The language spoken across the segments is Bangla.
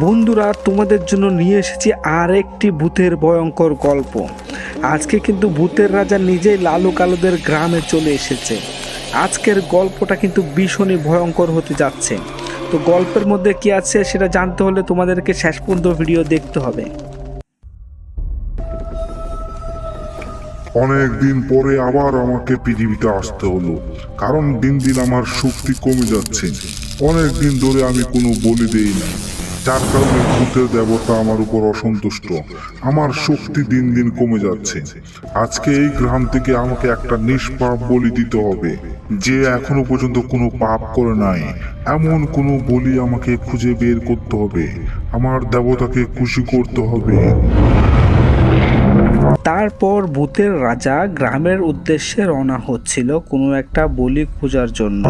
বন্ধুরা, তোমাদের জন্য নিয়ে এসেছি আর একটি ভূতের ভয়ঙ্কর গল্প। আজকে কিন্তু ভূতের রাজা নিজেই লালু কালুদের গ্রামে চলে এসেছে। আজকের গল্পটা কিন্তু ভীষণই ভয়ঙ্কর হতে যাচ্ছে। তো গল্পের মধ্যে কি আছে সেটা জানতে হলে তোমাদেরকে শেষ পর্যন্ত ভিডিও দেখতে হবে। অনেক দিন পরে আবার আমাকে পৃথিবীতে আসতে হলো, কারণ দিন দিন আমার শক্তি কমে যাচ্ছে। অনেক দিন ধরে আমি কোনো বলি দেই না। যার কারণে ভূতের দেবতা আমার উপর অসন্তুষ্ট। আমার শক্তি দিন দিন কমে যাচ্ছে। আজকে এই গ্রাম থেকে আমাকে একটা নিষ্পাপ বলি দিতে হবে, যে এখনও পর্যন্ত কোনো পাপ করে নাই। এমন কোনো বলি আমাকে খুঁজে বের করতে হবে। আমার দেবতাকে খুশি করতে হবে। তারপর ভূতের রাজা গ্রামের উদ্দেশ্যে রওনা হচ্ছিল কোনো একটা বলি খোঁজার জন্য।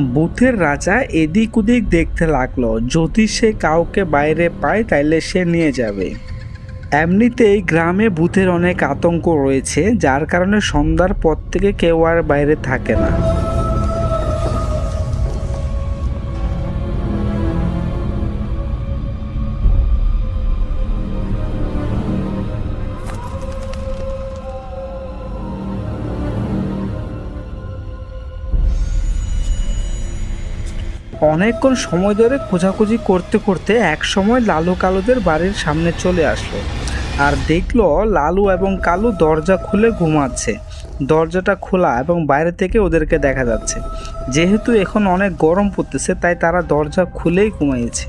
ভূতের রাজা এদিক ওদিক দেখতে লাগল। যদি সে কাউকে বাইরে পায়, তাইলে সে নিয়ে যাবে। এমনিতেই গ্রামে বুথের অনেক আতঙ্ক রয়েছে, যার কারণে সন্ধ্যার পর থেকে কেউ আর বাইরে থাকে না। অনেকক্ষণ সময় ধরে খোঁজাখুঁজি করতে করতে এক সময় লালু কালুদের বাড়ির সামনে চলে আসলো। আর দেখল লালু এবং কালু দরজা খুলে ঘুমাচ্ছে। দরজাটা খোলা এবং বাইরে থেকে ওদেরকে দেখা যাচ্ছে। যেহেতু এখন অনেক গরম পড়তেছে, তাই তারা দরজা খুলেই ঘুমাইছে।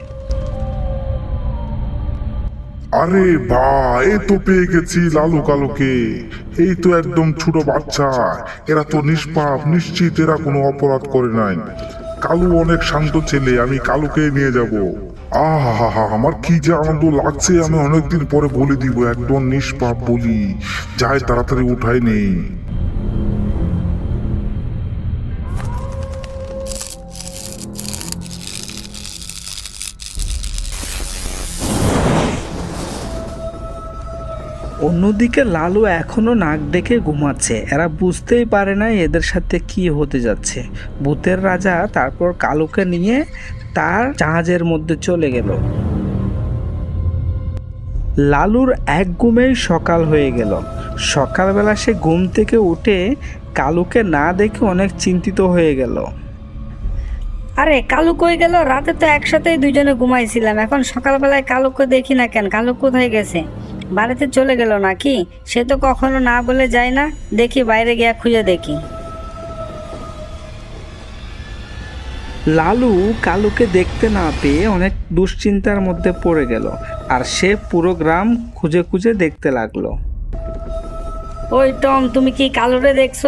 আরে বা এই তো পেয়ে গেছি লালু কালুকে। এই তো একদম ছোট বাচ্চা। এরা তো নিষ্পাপ, নিশ্চিত এরা কোনো অপরাধ করে নাই। কালু অনেক শান্ত ছেলে, আমি কালুকে নিয়ে যাব। আহা আমার কি যে আনন্দ লাগছে, আমি অনেকদিন পরে বলে দিব, একদম নিষ্পাপ বলি। যায় তাড়াতাড়ি উঠাই নেই। অন্যদিকে লালু এখনও নাক ডেকে ঘুমাচ্ছে। এরা বুঝতেই পারে না এদের সাথে কি হতে যাচ্ছে। ভূতের রাজা তারপর কালুকে নিয়ে তার জাহাজের মধ্যে চলে গেল। লালুর এক ঘুমেই সকাল হয়ে গেল। সকালবেলা সে ঘুম থেকে উঠে কালুকে না দেখে অনেক চিন্তিত হয়ে গেল। আরে কালু কই গেল? রাতে তো একসাথেই দুজনে ঘুমাইছিলাম। এখন সকালবেলায় কালুকে দেখি না কেন? কালু কোথায় গেছে? বাড়িতে চলে গেল নাকি? সে তো কখনো না বলে যায় না। দেখি বাইরে গিয়া খুঁজে দেখি। লালু কালুকে দেখতে না পেয়ে অনেক দুশ্চিন্তার মধ্যে পড়ে গেল। আর সে পুরো গ্রাম খুঁজে খুঁজে দেখতে লাগল। ওই টম তুমি কি কালুরে দেখছ?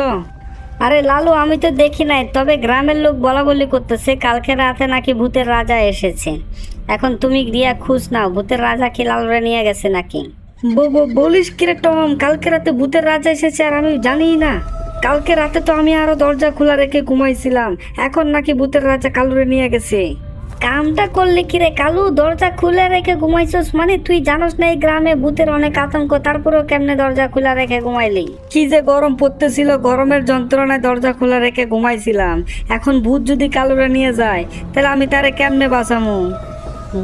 আরে লালু আমি তো দেখি নাই তবে গ্রামের লোক বলা বলি করতেছে কালকে রাতে নাকি ভূতের রাজা এসেছে। এখন তুমি গিয়া খুশ নাও ভূতের রাজা কি লালুরে নিয়ে গেছে নাকি? বলিস কিরে টম কালকে রাতে ভূতের রাজা এসেছে আর আমি জানি না। কালকে রাতে তো আমি আরও দরজা খোলা রেখে ঘুমাইছিলাম এখন নাকি ভূতের রাজা কালুরে নিয়ে গেছে। কামটা করলে কি রে? কালু দরজা খুলে রেখে ঘুমাইছস মানে? তুই জানোস না এই গ্রামে ভূতের অনেক আতঙ্ক তারপরেও কেমনে দরজা খোলা রেখে ঘুমাইলি? কি যে গরম পড়তেছিল গরমের যন্ত্রণায় দরজা খোলা রেখে ঘুমাইছিলাম। এখন ভূত যদি কালুরে নিয়ে যায় তাহলে আমি তারে কেমনে বাঁচামু?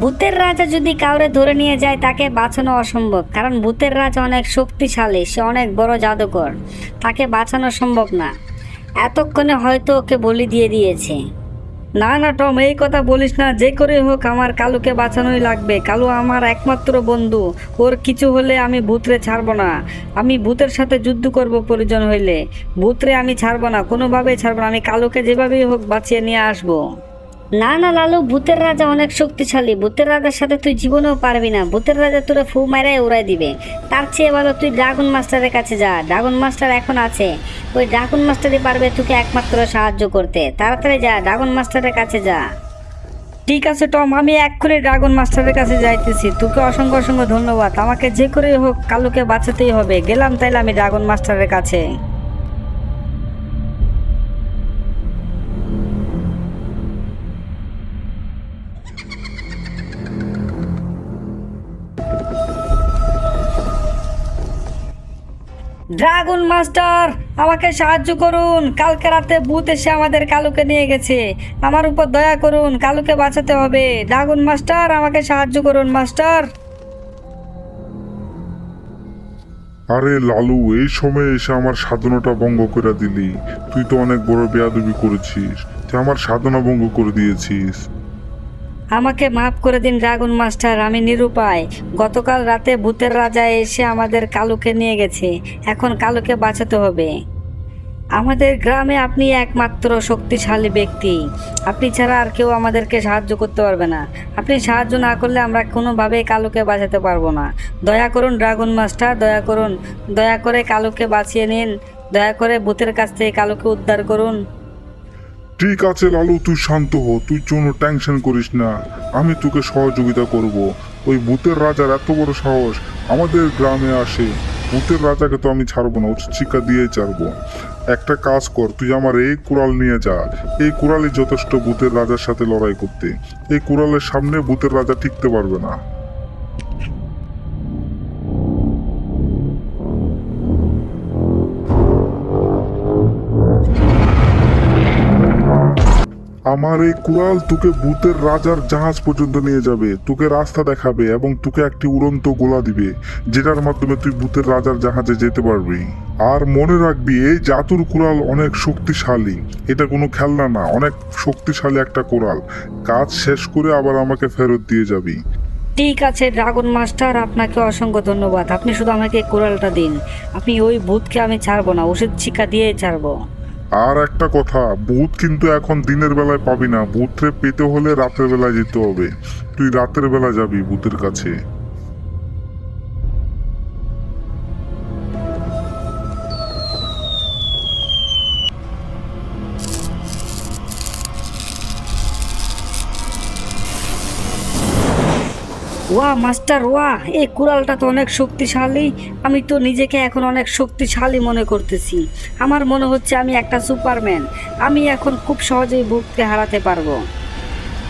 ভূতের রাজা যদি কাউরে ধরে নিয়ে যায় তাকে বাঁচানো অসম্ভব কারণ ভূতের রাজা অনেক শক্তিশালী সে অনেক বড় জাদুকর। তাকে বাঁচানো সম্ভব না। এতক্ষণে হয়তো ওকে বলি দিয়ে দিয়েছে। না না টম, এই কথা বলিস না। যে করে হোক, আমার কালুকে বাঁচানোই লাগবে। কালু আমার একমাত্র বন্ধু। ওর কিছু হলে আমি ভূতরে ছাড়বো না। আমি ভূতের সাথে যুদ্ধ করব প্রয়োজন হইলে। ভূতরে আমি ছাড়ব না, কোনোভাবেই ছাড়বো না। আমি কালুকে যেভাবেই হোক বাঁচিয়ে নিয়ে আসব। না না, লালু, ভূতের রাজা অনেক শক্তিশালী। ভূতের রাজার সাথে তুই জীবনেও পারবি না। ভূতের রাজা তোরে ফু মারাই উড়াই দিবে। তার চেয়ে ভালো তুই ড্রাগন মাস্টারের কাছে যা। ড্রাগন মাস্টার এখন আছে। ওই ড্রাগন মাস্টারই পারবে তোকে একমাত্র সাহায্য করতে। তাড়াতাড়ি যা ড্রাগন মাস্টারের কাছে যা। ঠিক আছে, টম, আমি এক্ষুনি ড্রাগন মাস্টারের কাছে যাইতেছি। তোকে অসংখ্য অসংখ্য ধন্যবাদ। আমাকে যে করে হোক, কালুকে বাঁচাতেই হবে। গেলাম তাইলে আমি ড্রাগন মাস্টারের কাছে। ড্রাগন মাস্টার আমাকে সাহায্য করুন। কালকে রাতে ভূত এসে আমাদের কালুকে নিয়ে গেছে। আমার উপর দয়া করুন, কালুকে বাঁচাতে হবে। ড্রাগন মাস্টার আমাকে সাহায্য করুন মাস্টার আরে লালু, এই সময় এসে আমার সাধনাটা ভঙ্গ করে দিলি। তুই তো অনেক বড় বেয়াদবি করেছিস। তুই আমার সাধনা ভঙ্গ করে দিয়েছিস। আমাকে মাফ করে দিন, ড্রাগন মাস্টার, আমি নিরুপায়। গতকাল রাতে ভূতের রাজা এসে আমাদের কালুকে নিয়ে গেছে। এখন কালুকে বাঁচাতে হবে। আমাদের গ্রামে আপনি একমাত্র শক্তিশালী ব্যক্তি। আপনি ছাড়া আর কেউ আমাদেরকে সাহায্য করতে পারবে না। আপনি সাহায্য না করলে আমরা কোনোভাবেই কালুকে বাঁচাতে পারব না। দয়া করুন, ড্রাগন মাস্টার, দয়া করুন। দয়া করে কালুকে বাঁচিয়ে নিন। দয়া করে ভূতের কাছ থেকে কালুকে উদ্ধার করুন। ঠিক আছে, লালু, তুই শান্ত হ, তুই কোনো টেনশন করিস না। আমি তোকে সহযোগিতা করব। ওই ভূতের রাজার এত বড় সাহস আমাদের গ্রামে আসে। ভূতের রাজাকে তো আমি ছাড়বো না উচিত শিক্ষা দিয়ে ছাড়বো। একটা কাজ কর, তুই আমার এই কুড়াল নিয়ে যা। এই কুড়ালই যথেষ্ট ভূতের রাজার সাথে লড়াই করতে। এই কুড়ালের সামনে ভূতের রাজা টিকতে পারবে না। আমার এই কুড়াল তোকে ভূতের রাজার জাহাজ পর্যন্ত নিয়ে যাবে। তোকে রাস্তা দেখাবে এবং তোকে একটি উড়ন্ত গোলা দিবে, যেটার মাধ্যমে তুই ভূতের রাজার জাহাজে যেতে পারবি। আর মনে রাখবি, এই জাতুর কুড়াল অনেক শক্তিশালী। এটা কোনো খেলনা না, অনেক শক্তিশালী একটা কোরাল কাজ শেষ করে আবার আমাকে ফেরত দিয়ে যাবি। ঠিক আছে, ড্রাগন মাস্টার, আপনাকে অসংখ্য ধন্যবাদ। আপনি শুধু আমাকে কোরালটা দিন। আপনি ওই ভূতকে আমি ছাড়বো না, ওষুধ শিক্ষা দিয়ে ছাড়বো। আর একটা কথা, ভূত কিন্তু এখন দিনের বেলায় পাবি না। ভূতরে পেতে হলে রাতের বেলায় যেতে হবে। তুই রাতের বেলা যাবি ভূতের কাছে। ওয়া, মাস্টার ওয়া, এই কুড়ালটা তো অনেক শক্তিশালী। আমি তো নিজেকে এখন অনেক শক্তিশালী মনে করতেছি। আমার মনে হচ্ছে আমি একটা সুপারম্যান। আমি এখন খুব সহজেই ভূতকে হারাতে পারব।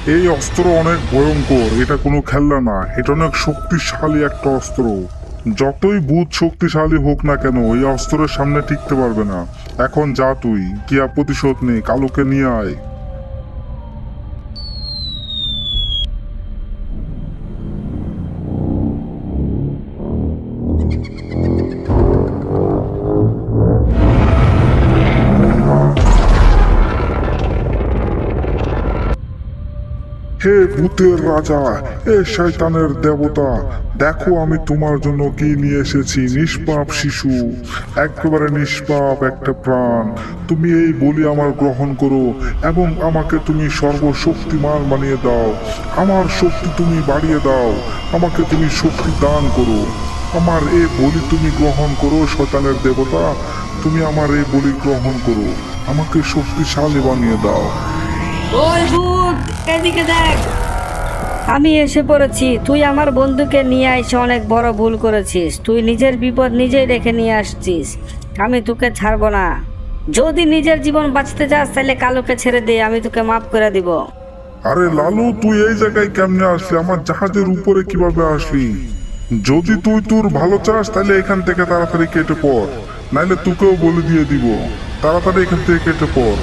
এই অস্ত্র অনেক ভয়ঙ্কর, এটা কোনো খেলনা না। এটা অনেক শক্তিশালী একটা অস্ত্র। যতই ভূত শক্তিশালী হোক না কেন, এই অস্ত্রের সামনে টিকতে পারবে না। এখন যা তুই গিয়া প্রতিশোধ নেই, কালোকে নিয়ে আয়। ভূতের রাজা, এ শয়তানের দেবতা। দেখো আমি তোমার জন্য কি নিয়ে এসেছি, নিষ্পাপ শিশু। একেবারে নিষ্পাপ একটা প্রাণ। তুমি এই বলি আমার গ্রহণ করো এবং আমাকে তুমি সর্বশক্তিমান বানিয়ে দাও। আমার শক্তি তুমি বাড়িয়ে দাও, আমাকে তুমি শক্তি দান করো। আমার এই বলি তুমি গ্রহণ করো, শয়তানের দেবতা। তুমি আমার এই বলি গ্রহণ করো, আমাকে শক্তিশালী বানিয়ে দাও। ওই ভূত, এদিকে দেখ। আমি এসে পড়েছি। তুই আমার বন্ধুকে নিয়ে এসে অনেক বড় ভুল করেছিস। তুই নিজের বিপদ নিজেই রেখে নিয়ে আসছিস। আমি তোকে ছাড়বো না। যদি নিজের জীবন বাঁচতে চাস তাহলে কালোকে ছেড়ে দে, আমি তোকে মাফ করে দিব। আরে লালু, তুই এই জায়গায় কেমনে আসলি? আমার জাহাজের উপরে কীভাবে আসলি? যদি তুই তোর ভালো চাস, তাহলে এখান থেকে তাড়াতাড়ি কেটে পড়। নাইলে তোকেও বলে দিয়ে দিব। তাড়াতাড়ি এখান থেকে কেটে পড়।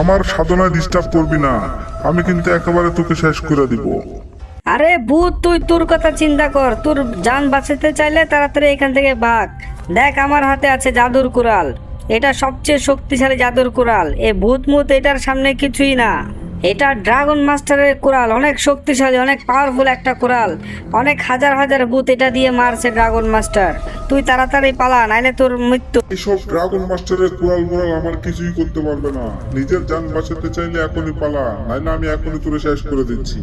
আমার সাধনায় ডিস্টার্ব করবি না। আমি কিন্তু একেবারে তোকে শেষ করে দিব। আরে ভূত, তুই তোর কথা চিন্তা কর। তোর যান বাঁচাতে চাইলে তাড়াতাড়ি এখান থেকে বাঘ দেখ, আমার হাতে আছে জাদুর কুড়াল। এটা সবচেয়ে শক্তিশালী জাদুর কুড়াল। এ ভূত মুত এটার সামনে কিছুই না। এটা ড্রাগন মাস্টারের কুড়াল। অনেক শক্তিশালী, অনেক পাওয়ারফুল একটা কুড়াল। অনেক হাজার হাজার ভূত এটা দিয়ে মারছে ড্রাগন মাস্টার। তুই তাড়াতাড়ি পালা, নাইলে তোর মৃত্যু। এইসব ড্রাগন মাস্টারের কুড়াল মুড়াল আমার কিছুই করতে পারবে না। নিজের যান বাঁচাতে চাইলে এখনই পালা, নাইলে আমি এখনই তোরে শেষ করে দিচ্ছি।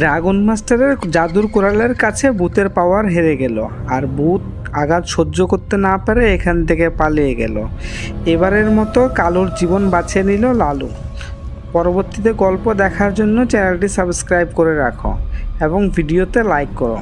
ড্রাগন মাস্টারের জাদুর কোরালের কাছে ভূতের পাওয়ার হেরে গেল আর ভূত আঘাত সহ্য করতে না পারে এখান থেকে পালিয়ে গেল। এবারের মতো কালোর জীবন বাঁচিয়ে নিল লালু। পরবর্তীতে গল্প দেখার জন্য চ্যানেলটি সাবস্ক্রাইব করে রাখো এবং ভিডিওতে লাইক করো।